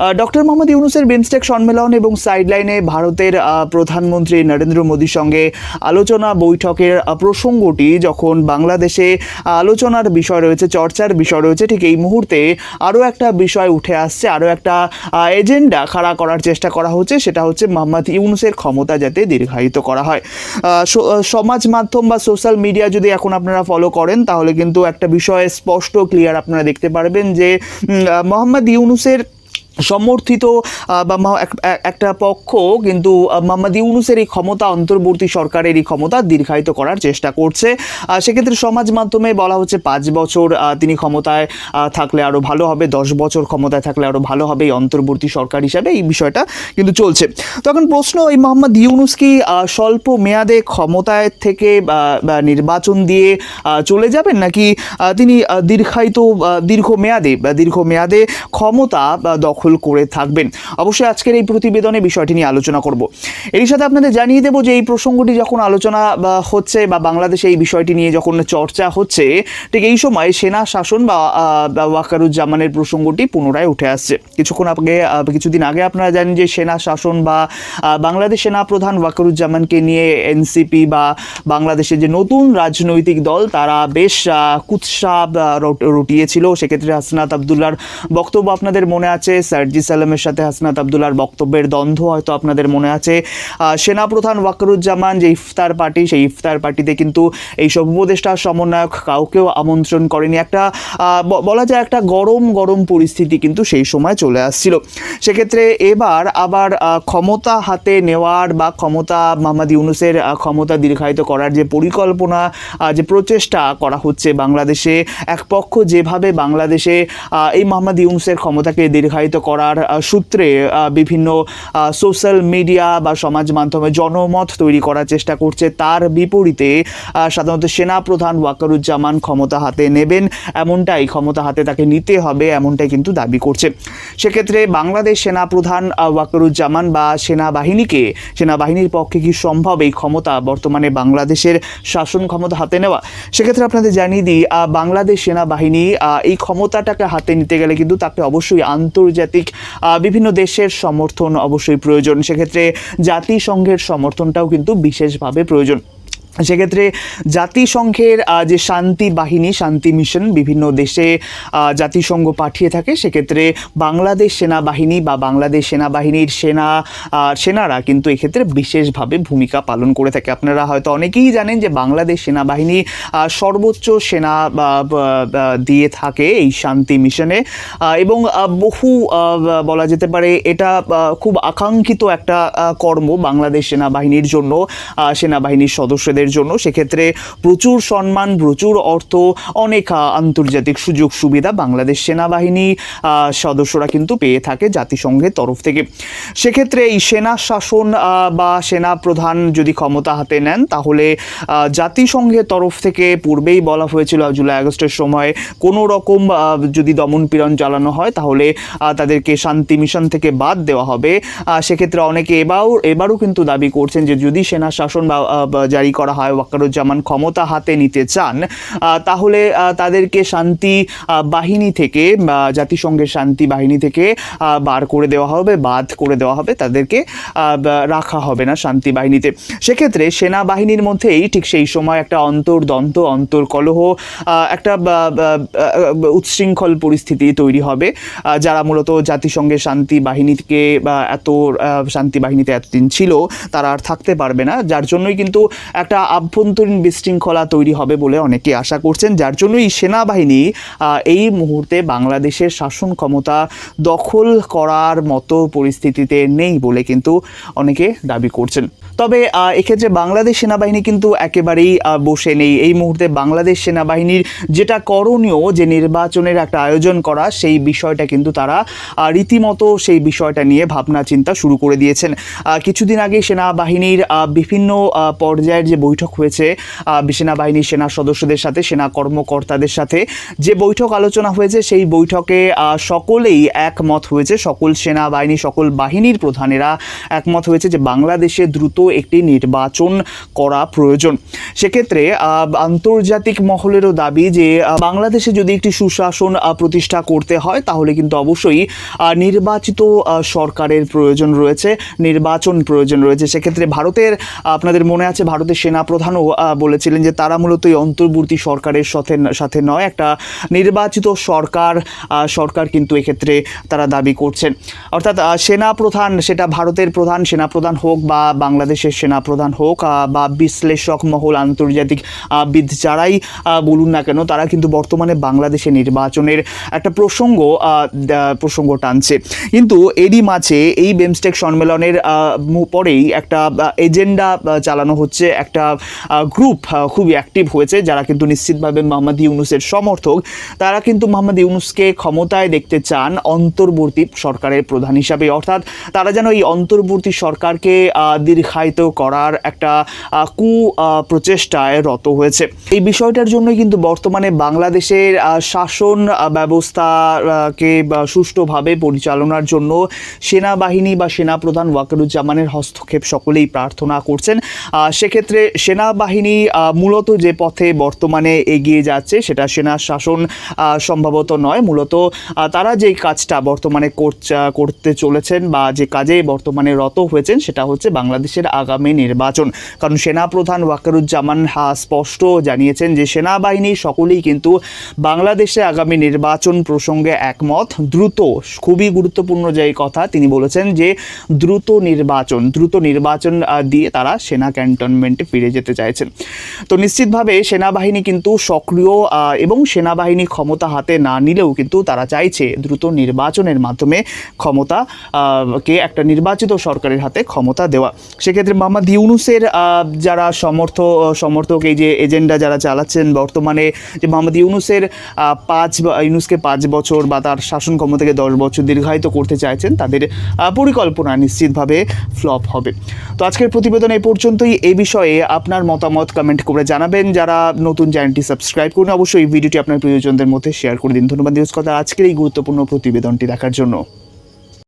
Doctor Mohammad ইউনুসের বিমস্টেক সম্মেলন এবং সাইডলাইনে ভারতের প্রধানমন্ত্রী নরেন্দ্র মোদীর সঙ্গে আলোচনা বৈঠকের প্রসঙ্গটি যখন বাংলাদেশে আলোচনার বিষয় রয়েছে, চর্চার বিষয় রয়েছে, ঠিক এই মুহূর্তে আরও একটা বিষয় উঠে আসছে আরও একটা এজেন্ডা খাড়া করার চেষ্টা করা হচ্ছে, সেটা হচ্ছে মোহাম্মদ ইউনুসের ক্ষমতা যাতে দীর্ঘায়িত করা হয়। সমাজ মাধ্যম বা সোশ্যাল মিডিয়া যদি এখন আপনারা ফলো করেন, তাহলে কিন্তু একটা বিষয় স্পষ্ট ক্লিয়ার আপনারা দেখতে পারবেন যে মোহাম্মদ ইউনুসের সমর্থিত বা একটা পক্ষ কিন্তু মোহাম্মদ ইউনুসের এই ক্ষমতা, অন্তর্বর্তী সরকারের এই ক্ষমতা দীর্ঘায়িত করার চেষ্টা করছে। সেক্ষেত্রে সমাজ মাধ্যমে বলা হচ্ছে পাঁচ বছর তিনি ক্ষমতায় থাকলে আরও ভালো হবে, দশ বছর ক্ষমতায় থাকলে আরও ভালো হবে এই অন্তর্বর্তী সরকার হিসাবে এই বিষয়টা কিন্তু চলছে। তখন প্রশ্ন, এই মোহাম্মদ ইউনুস কি স্বল্প মেয়াদে ক্ষমতায় থেকে নির্বাচন দিয়ে চলে যাবেন? নাকি তিনি দীর্ঘায়িত দীর্ঘ মেয়াদে দীর্ঘ মেয়াদে ক্ষমতা, বা দখল করে থাকবেন। অবশ্যই আজকের এই প্রতিবেদনে বিষয়টি নিয়ে আলোচনা করব। এর সাথে আপনাদের জানিয়ে দেবো যে এই প্রসঙ্গটি যখন আলোচনা, বা হচ্ছে, বা বাংলাদেশে এই বিষয়টি নিয়ে যখন চর্চা হচ্ছে, ঠিক এই সময় সেনা শাসন, বা ওয়াকারুজ্জামানের প্রসঙ্গটি পুনরায় উঠে আসছে। কিছুক্ষণ আগে কিছুদিন আগে আপনারা জানেন যে সেনা শাসন, বা বাংলাদেশ সেনা প্রধান ওয়াকারুজ্জামানকে নিয়ে এনসিপি, বা বাংলাদেশের যে নতুন রাজনৈতিক দল, তারা বেশ কুৎসা রটিয়েছিল। সেক্ষেত্রে হাসনাত আবদুল্লার বক্তব্য আপনাদের মনে আছে। সার্জি সালামের সাথে হাসনাত আবদুল্লার বক্তব্যের দ্বন্দ্ব হয়তো আপনাদের মনে আছে। সেনাপ্রধান ওয়াকারুজ্জামান যে ইফতার পার্টি, সেই ইফতার পার্টিতে কিন্তু এইসব উপদেষ্টা, সমন্বয়ক কাউকেও আমন্ত্রণ করেনি। একটা বলা যায় একটা গরম গরম পরিস্থিতি কিন্তু সেই সময় চলে আসছিল। সেক্ষেত্রে এবার আবার ক্ষমতা হাতে নেওয়ার বা ক্ষমতা মোহাম্মদ ইউনুসের ক্ষমতা দীর্ঘায়িত করার যে পরিকল্পনা যে প্রচেষ্টা করা হচ্ছে বাংলাদেশে, এক পক্ষ যেভাবে বাংলাদেশে এই মোহাম্মদ ইউনুসের ক্ষমতাকে দীর্ঘায়িত করার সূত্রে বিভিন্ন সোশ্যাল মিডিয়া বা সমাজ মাধ্যমে জনমত তৈরি করার চেষ্টা করছে। তার বিপরীতে সাধারণত সেনা প্রধান ওয়াকারুজ্জামান ক্ষমতা হাতে নেবেন। এমনটাই ক্ষমতা হাতে তাকে নিতে হবে, এমনটাই কিন্তু দাবি করছে। সেক্ষেত্রে বাংলাদেশ সেনা প্রধান ওয়াকারুজ্জামান বা সেনাবাহিনীকে, সেনাবাহিনীর পক্ষে কি সম্ভব এই ক্ষমতা বর্তমানে বাংলাদেশের শাসন ক্ষমতা হাতে নেওয়া? সেক্ষেত্রে আপনাদের জানিয়ে দিই বাংলাদেশ সেনাবাহিনী এই ক্ষমতাটাকে হাতে নিতে গেলে কিন্তু তাকে অবশ্যই আন্তর্জাতিক আহ, বিভিন্ন দেশের সমর্থন অবশ্যই প্রয়োজন। সেক্ষেত্রে জাতিসংঘের সমর্থনটাও কিন্তু বিশেষভাবে প্রয়োজন। সেক্ষেত্রে জাতিসংঘের যে শান্তি বাহিনী, শান্তি মিশন বিভিন্ন দেশে জাতিসংঘ পাঠিয়ে থাকে, সেক্ষেত্রে বাংলাদেশ সেনাবাহিনী বা বাংলাদেশ সেনাবাহিনীর সেনা সেনারা কিন্তু এক্ষেত্রে বিশেষভাবে ভূমিকা পালন করে থাকে। আপনারা হয়তো অনেকেই জানেন যে বাংলাদেশ সেনাবাহিনী সর্বোচ্চ সেনা দিয়ে থাকে এই শান্তি মিশনে। এবং বহু বলা যেতে পারে এটা খুব আকাঙ্ক্ষিত একটা কর্ম বাংলাদেশ সেনাবাহিনীর জন্য সেনাবাহিনীর সদস্যদের জন্য সেক্ষেত্রে প্রচুর সম্মান, প্রচুর অর্থ, অনেক আন্তর্জাতিক সুযোগ সুবিধা বাংলাদেশ সেনাবাহিনী সদস্যরা কিন্তু পেয়ে থাকে জাতিসংঘের তরফ থেকে। সেক্ষেত্রে এই সেনা শাসন বা সেনা প্রধান যদি ক্ষমতা হাতে নেন, তাহলে জাতিসংঘের তরফ থেকে পূর্বেই বলা হয়েছিল জুলাই আগস্টের সময় কোনো রকম যদি দমন পীড়ন চালানো হয়, তাহলে তাদেরকে শান্তি মিশন থেকে বাদ দেওয়া হবে। সেক্ষেত্রে অনেকে এবারও এবারও কিন্তু দাবি করছেন যে যদি সেনা শাসন বা জারি করা হয়, ওয়াকারুজ্জামান ক্ষমতা হাতে নিতে চান তাহলে তাদেরকে শান্তি বাহিনী থেকে জাতিসংঘের শান্তি বাহিনী থেকে বার করে দেওয়া হবে, বাদ করে দেওয়া হবে, তাদেরকে রাখা হবে না শান্তি বাহিনীতে। সেক্ষেত্রে সেনাবাহিনীর মধ্যেই ঠিক সেই সময় একটা অন্তর্দ্বন্দ্ব, অন্তর্কলহ একটা উচ্ছৃঙ্খল পরিস্থিতি তৈরি হবে যারা মূলত জাতিসংঘের শান্তি বাহিনীকে এত শান্তি বাহিনীতে এতদিন ছিল, তারা আর থাকতে পারবে না। যার জন্যই কিন্তু একটা আভ্যন্তরীণ বিশৃঙ্খলা তৈরি হবে বলে অনেকে আশা করছেন, যার জন্যই সেনাবাহিনী এই মুহূর্তে বাংলাদেশের শাসন ক্ষমতা দখল করার মতো পরিস্থিতিতে নেই বলে কিন্তু অনেকে দাবি করছেন। তবে এক্ষেত্রে বাংলাদেশ সেনাবাহিনী কিন্তু একেবারেই বসে নেই। এই মুহূর্তে বাংলাদেশ সেনাবাহিনীর যেটা করণীয়, যে নির্বাচনের একটা আয়োজন করা, সেই বিষয়টা কিন্তু তারা রীতিমতো সেই বিষয়টা নিয়ে ভাবনা চিন্তা শুরু করে দিয়েছেন। কিছুদিন আগে সেনাবাহিনীর বিভিন্ন পর্যায়ের যে বৈঠক হয়েছে আহ, সেনাবাহিনী সেনা সদস্যদের সাথে সেনা কর্মকর্তাদের সাথে। যে বৈঠক আলোচনা হয়েছে সেই বৈঠকে সকলেই একমত হয়েছে সকল সেনাবাহিনী সকল বাহিনীর প্রধানেরা একমত হয়েছে যে বাংলাদেশে দ্রুত একটি নির্বাচন করা প্রয়োজন। সেক্ষেত্রে আন্তর্জাতিক মহলেরও দাবি যে বাংলাদেশে যদি একটি সুশাসন প্রতিষ্ঠা করতে হয় তাহলে কিন্তু অবশ্যই নির্বাচিত সরকারের প্রয়োজন রয়েছে নির্বাচন প্রয়োজন রয়েছে। সেক্ষেত্রে ভারতের আপনাদের মনে আছে ভারতের সেনাপ্রধানও আহ, বলেছিলেন যে তারা মূলত এই অন্তর্বর্তী সরকারের সাথে সাথে নয় একটা নির্বাচিত সরকার সরকার কিন্তু এক্ষেত্রে তারা দাবি করছেন। অর্থাৎ আহ, সেনাপ্রধান সেটা ভারতের প্রধান সেনাপ্রধান হোক বা বাংলাদেশের সেনাপ্রধান হোক বা বিশ্লেষক মহল আন্তর্জাতিক বিদ যারাই বলুন না কেন তারা কিন্তু বর্তমানে বাংলাদেশে নির্বাচনের একটা প্রসঙ্গ প্রসঙ্গ টানছে। কিন্তু এরই মাঝে এই বেমস্টেক সম্মেলনের পরেই একটা এজেন্ডা চালানো হচ্ছে একটা গ্রুপ খুবই অ্যাক্টিভ হয়েছে, যারা কিন্তু নিশ্চিতভাবে মোহাম্মদ ইউনুসের সমর্থক। তারা কিন্তু মোহাম্মদ ইউনুসকে ক্ষমতায় দেখতে চান অন্তর্বর্তী সরকারের প্রধান হিসাবে। অর্থাৎ তারা যেন এই অন্তর্বর্তী সরকারকে দীর্ঘায়িত করার একটা কু প্রচেষ্টায় রত হয়েছে। এই বিষয়টার জন্যই কিন্তু বর্তমানে বাংলাদেশের শাসন ব্যবস্থাকে সুষ্ঠুভাবে পরিচালনার জন্য সেনাবাহিনী বা সেনাপ্রধান ওয়াকারুজ্জামানের হস্তক্ষেপ সকলেই প্রার্থনা করছেন। সেক্ষেত্রে সেনাবাহিনী মূলত যে পথে বর্তমানে এগিয়ে যাচ্ছে সেটা সেনা শাসন সম্ভবত নয়। মূলত তারা যেই কাজটা বর্তমানে করতে চলেছেন বা যে কাজে বর্তমানে রত হয়েছেন সেটা হচ্ছে বাংলাদেশের আগামী নির্বাচন। কারণ সেনাপ্রধান ওয়াকারুজ্জামান হা স্পষ্ট জানিয়েছেন যে সেনাবাহিনী সকলেই কিন্তু বাংলাদেশে আগামী নির্বাচন প্রসঙ্গে একমত। দ্রুত, খুবই গুরুত্বপূর্ণ যে কথা তিনি বলেছেন যে দ্রুত নির্বাচন দ্রুত নির্বাচন দিয়ে তারা সেনা ক্যান্টনমেন্টে ফিরে যেতে চাইছেন। তো নিশ্চিতভাবে সেনাবাহিনী কিন্তু সক্রিয় এবং সেনাবাহিনী ক্ষমতা হাতে না নিলেও কিন্তু তারা চাইছে দ্রুত নির্বাচনের মাধ্যমে ক্ষমতা কে একটা নির্বাচিত সরকারের হাতে ক্ষমতা দেওয়া। সেক্ষেত্রে মোহাম্মদ ইউনুসের যারা সমর্থ সমর্থক, এই যে এজেন্ডা যারা চালাচ্ছেন বর্তমানে, যে মোহাম্মদ ইউনুসের পাঁচ ইউনুসকে পাঁচ বছর বা তার শাসন ক্ষমতাকে দশ বছর দীর্ঘায়িত করতে চাইছেন, তাদের পরিকল্পনা নিশ্চিতভাবে ফ্লপ হবে। তো আজকের প্রতিবেদন এই পর্যন্তই। এ বিষয়ে আপনার মতামত কমেন্ট করে জানাবেন। যারা নতুন চ্যানেলটি সাবস্ক্রাইব করুন, অবশ্যই এই ভিডিওটি আপনার প্রিয়জনদের মধ্যে শেয়ার করে দিন। ধন্যবাদ, নিউজ কথা আজকের এই গুরুত্বপূর্ণ প্রতিবেদনটি দেখার জন্য।